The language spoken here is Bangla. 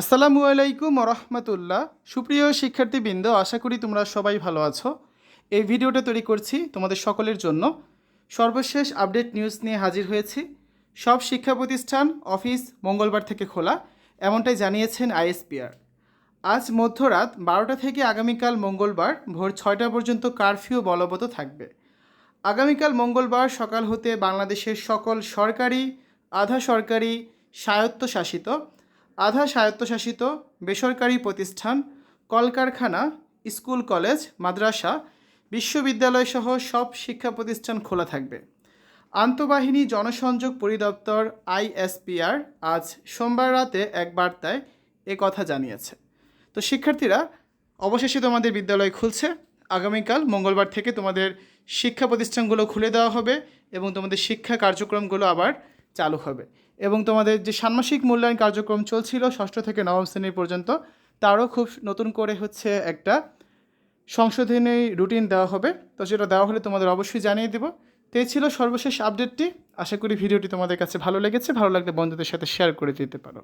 আসসালামু আলাইকুম রহমতুল্লাহ। সুপ্রিয় শিক্ষার্থীবৃন্দ, আশা করি তোমরা সবাই ভালো আছো। এই ভিডিওটা তৈরি করছি তোমাদের সকলের জন্য। সর্বশেষ আপডেট নিউজ নিয়ে হাজির হয়েছি। সব শিক্ষা প্রতিষ্ঠান অফিস মঙ্গলবার থেকে খোলা, এমনটাই জানিয়েছেন আইএসপিআর। আজ মধ্যরাত বারোটা থেকে আগামীকাল মঙ্গলবার ভোর ছয়টা পর্যন্ত কারফিউ বলবৎ থাকবে। আগামীকাল মঙ্গলবার সকাল হতে বাংলাদেশের সকল সরকারি, আধা সরকারি, স্বায়ত্তশাসিত আধা স্বায়ত্তশাসিত বেসরকারি প্রতিষ্ঠান, কলকারখানা, স্কুল কলেজ, মাদ্রাসা, বিশ্ববিদ্যালয় সহ সব শিক্ষা প্রতিষ্ঠান খোলা থাকবে। আন্তঃবাহিনী জনসংযোগ পরিদপ্তর আইএসপিআর আজ সোমবার রাতে এক বার্তায় এ কথা জানিয়েছে। তো শিক্ষার্থীরা, অবশেষে তোমাদের বিদ্যালয় খুলছে। আগামীকাল মঙ্গলবার থেকে তোমাদের শিক্ষা প্রতিষ্ঠানগুলো খুলে দেওয়া হবে এবং তোমাদের শিক্ষা কার্যক্রমগুলো আবার চালু হবে। এবং তোমাদের যে ষান্মাসিক মূল্যায়ন কার্যক্রম চলছিল ষষ্ঠ থেকে নবম শ্রেণি পর্যন্ত, তারও খুব নতুন করে হচ্ছে একটা সংশোধনী রুটিন দেওয়া হবে। তো সেটা দেওয়া হলে তোমাদের অবশ্যই জানিয়ে দেবো। তো এই ছিল সর্বশেষ আপডেটটি। আশা করি ভিডিওটি তোমাদের কাছে ভালো লেগেছে। ভালো লাগলে বন্ধুদের সাথে শেয়ার করে দিতে পারো।